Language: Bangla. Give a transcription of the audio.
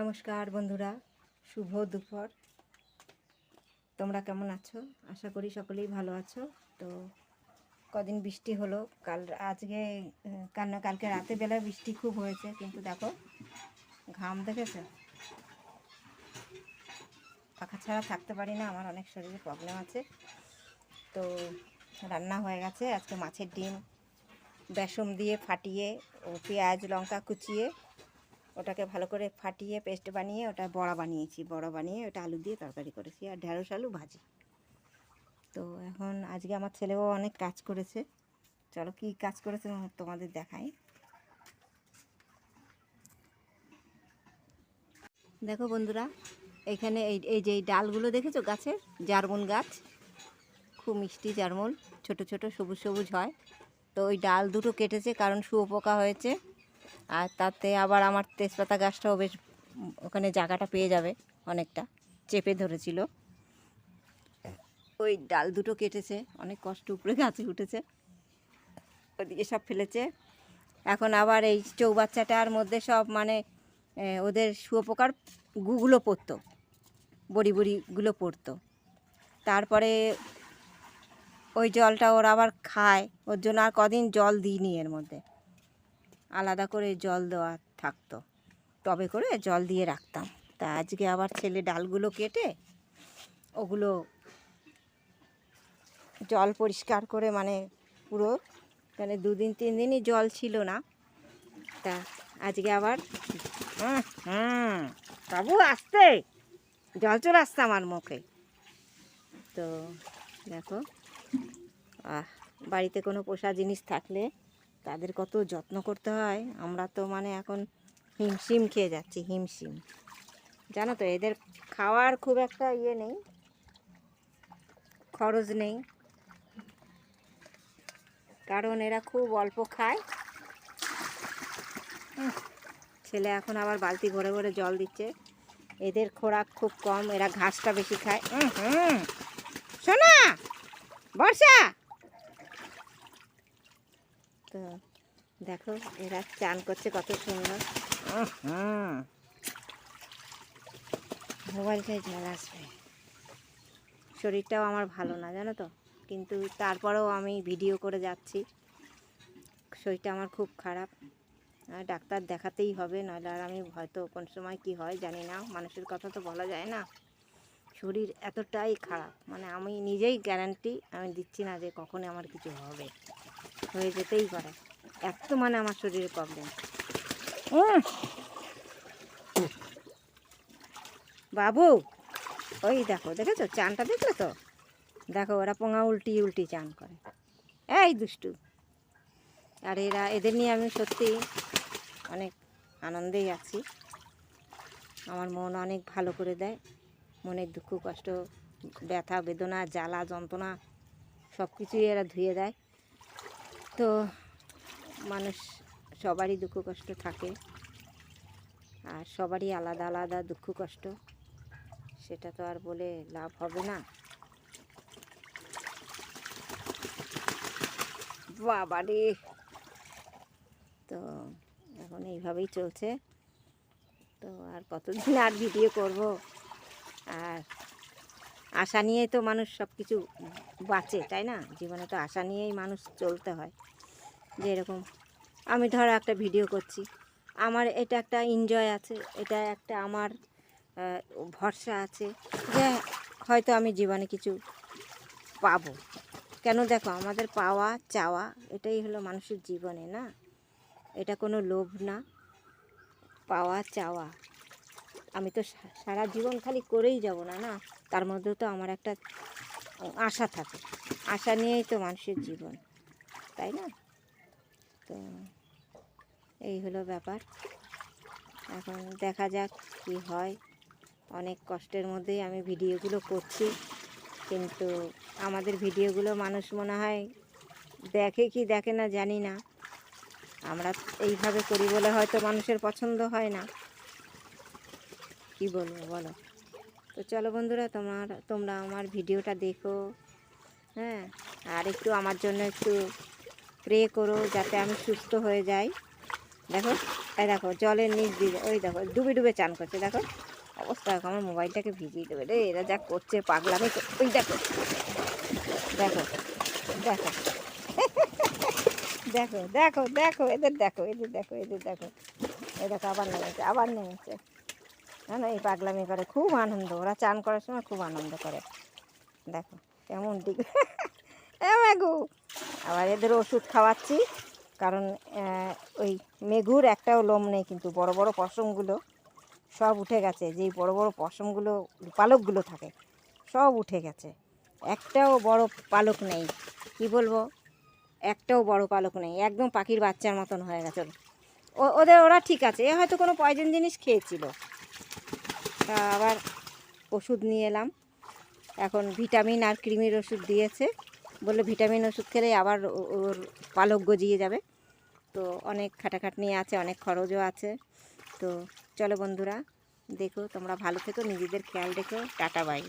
নমস্কার বন্ধুরা, শুভ দুপুর। তোমরা কেমন আছো? আশা করি সকলেই ভালো আছো। তো কদিন বৃষ্টি হলো, কাল আজকে, কাল কালকে রাতে বেলা বৃষ্টি খুব হয়েছে, কিন্তু দেখো, ঘাম দেখেছ? পাখা ছাড়া থাকতে পারি না, আমার অনেক শরীরে প্রবলেম আছে। তো রান্না হয়ে গেছে, আজকে মাছের ডিম বেসম দিয়ে ফাটিয়ে ও পেঁয়াজ, লঙ্কা কুচিয়ে ওটাকে ভালো করে ফাটিয়ে পেস্ট বানিয়ে ওটা বড়া বানিয়েছি। বড়া বানিয়ে ওটা আলু দিয়ে তরকারি করেছি আর ঢেঁড়স আলু ভাজি। তো এখন আজকে আমার ছেলেও অনেক কাজ করেছে। চলো কি কাজ করেছে তোমাদের দেখাই। দেখো বন্ধুরা, এখানে এই এই যে ডালগুলো দেখেছ গাছের? জার্মন গাছ। খুব মিষ্টি জার্মন ছোট ছোট সবুজ সবুজ হয়। তো ওই ডাল দুটো কেটেছে কারণ শুয়োপোকা হয়েছে। আর তাতে আবার আমার তেজপাতা গাছটাও বেশ, ওখানে জায়গাটা পেয়ে যাবে অনেকটা, চেপে ধরেছিল। ওই ডাল দুটো কেটেছে, অনেক কষ্ট উপরে গাছে উঠেছে, ওদিকে সব ফেলেছে। এখন আবার এই চৌবাচ্চাটার মধ্যে সব মানে ওদের শুয়োপোকার গুগুলো পড়তো, বড়ি বড়িগুলো পড়তো। তারপরে ওই জলটা ওরা আবার খায়, ওর জন্য আর কদিন জল দিইনি এর মধ্যে। আলাদা করে জল দেওয়া থাকতো। টবে করে জল দিয়ে রাখতাম। তা আজকে আবার ছেলে ডালগুলো কেটে ওগুলো জল পরিষ্কার করে মানে পুরো মানে দুদিন তিন দিনই জল ছিল না। তা আজকে আবার হুম, বাবু আসতে। জল চলে আসছে আমার মুখে। তো দেখো বাড়িতে কোনো পোষা জিনিস থাকলে তাদের কত যত্ন করতে হয়। আমরা তো মানে এখন হিমশিম খেয়ে যাচ্ছি হিমশিম। জানো তো এদের খাওয়ার খুব একটা ইয়ে নেই খরচ নেই। কারণ এরা খুব অল্প খায়। ছেলে এখন আবার বালতি ভরে ভরে জল দিচ্ছে। এদের খোরাক খুব কম এরা ঘাসটা বেশি খায়। উম, হুম। শোনা বর্ষা! তো দেখো, এরা চান করছে কত সুন্দর। হুম মোবাইলটাই জল আসবে। শরীরটাও আমার ভালো না, জানো তো? কিন্তু তারপরেও আমি ভিডিও করে যাচ্ছি। শরীরটা আমার খুব খারাপ। ডাক্তার দেখাতেই হবে, নাহলে আর আমি হয়তো কোন সময় কি হয় জানি না। মানুষের কথা তো বলা যায় না। শরীর এতটাই খারাপ মানে আমি নিজেই গ্যারান্টি আমি দিচ্ছি না যে কখনই আমার কিছু হবে। হয়ে যেতেই পারে। এত মানে আমার শরীরে প্রবলেম বাবু, ওই দেখো, দেখেছ? চানটা দেখলে তো? দেখো, ওরা পোঙা উল্টি উল্টি চান করে। এই দুষ্টু। আর এরা, এদের নিয়ে আমি সত্যি অনেক আনন্দেই আছি। আমার মন অনেক ভালো করে দেয়। মনের দুঃখ, কষ্ট, ব্যথা, বেদনা, জ্বালা, যন্ত্রণা সব কিছুই এরা ধুয়ে দেয়। তো মানুষ সবারই দুঃখ কষ্ট থাকে আর সবারই আলাদা আলাদা দুঃখ কষ্ট। সেটা তো আর বলে লাভ হবে না। বাবারে তো এখন এইভাবেই চলছে। তো আর কতদিন আর ভিডিও করব? আর আশা নিয়েই তো মানুষ সব কিছু বাঁচে, তাই না? জীবনে তো আশা নিয়েই মানুষ চলতে হয়, যে এরকম। আমি ধরো একটা ভিডিও করছি, আমার এটা একটা এনজয় আছে, এটা একটা আমার ভরসা আছে যে হয়তো আমি জীবনে কিছু পাবো। কেন দেখো, আমাদের পাওয়া, চাওয়া এটাই হলো মানুষের জীবনে, না? এটা কোনো লোভ না, পাওয়া, চাওয়া। আমি তো সারা জীবন খালি করেই যাব না না? তার মধ্যেও তো আমার একটা আশা থাকে। আশা নিয়েই তো মানুষের জীবন, তাই না? তো এই হলো ব্যাপার। এখন দেখা যাক কি হয়। অনেক কষ্টের মধ্যেই আমি ভিডিওগুলো করছি, কিন্তু আমাদের ভিডিওগুলো মানুষ মনে হয় দেখে কি দেখে না জানি না। আমরা এইভাবে করি বলে হয়তো মানুষের পছন্দ হয় না। কি বলব বলো? তো চলো বন্ধুরা, তোমার, তোমরা আমার ভিডিওটা দেখো হ্যাঁ? আর একটু আমার জন্য একটু প্রে করো যাতে আমি সুস্থ হয়ে যাই। দেখো, এই দেখো, জলের নিচ দিয়ে ওই দেখো, ডুবে ডুবে চান করছে, দেখো। অবস্থা, দেখো, আমার মোবাইলটাকে ভিজিয়ে দেবে রে, এরা যা করছে, পাগলামি কর- ওই দেখো দেখো দেখো। দেখো দেখো দেখো, এদের দেখো এদের দেখো এদের দেখো। এই দেখো, আবার নেমেছে আবার নেমেছে। না না, এই পাগলামি করে, খুব আনন্দ। ওরা চান করার সময় খুব আনন্দ করে। দেখো, কেমন দিক। এ মেঘু, আবার এদের ওষুধ খাওয়াচ্ছি, কারণ ওই মেঘুর একটাও লোম নেই কিন্তু, বড় বড় পশমগুলো সব উঠে গেছে। যেই বড় বড় পশমগুলো, পালকগুলো থাকে, সব উঠে গেছে। একটাও বড় পালক নেই। কি বলব? একটাও বড় পালক নেই। একদম পাখির বাচ্চার মতন হয়ে গেছে ওদের, ওরা ঠিক আছে। এ হয়তো কোনো পয়জন জিনিস খেয়েছিল। তা আবার ওষুধ নিয়ে এলাম। এখন ভিটামিন আর ক্রিমির ওষুধ দিয়েছে। বলল ভিটামিন ওষুধ খেলে আবার ওর পালক গজিয়ে যাবে। তো অনেক খাটাখাটনি আছে, অনেক খরচও আছে। তো চলো বন্ধুরা, দেখো তোমরা ভালো থেকো, নিজেদের খেয়াল রেখো। Tata, bye.